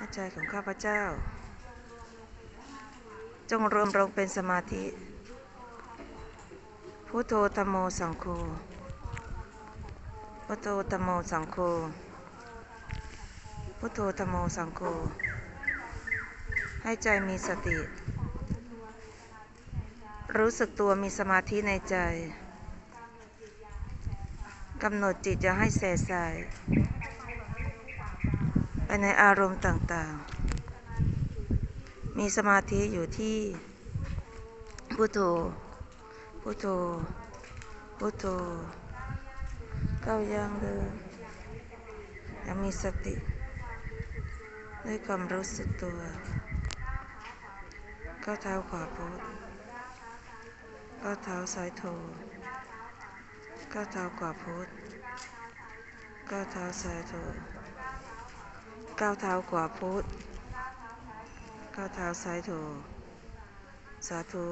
ให้ใจของข้าพเจ้า จงรวมลงเป็นสมาธิพุทโธธรรมโมสังโฆพุทโธธรรมโมสังโฆพุทโธธรรมโมสังโฆให้ใจมีสติ รู้สึกตัวมีสมาธิในใจกำหนดจิตอย่าให้แสสาย ในอารมณ์ต่างๆ มีสมาธิอยู่ที่พุทโธ พุทโธ พุทโธก้าวย่างเดินยังมีสติ ด้วยความรู้สึกตัวก้าวเท้าขวาพุทก้าวเท้าซ้ายโธก้าวเท้าขวาพุทก้าวเท้าซ้ายโธ ก้าวเท้าขวาพุทธก้าวเท้าซ้ายโธสาธุ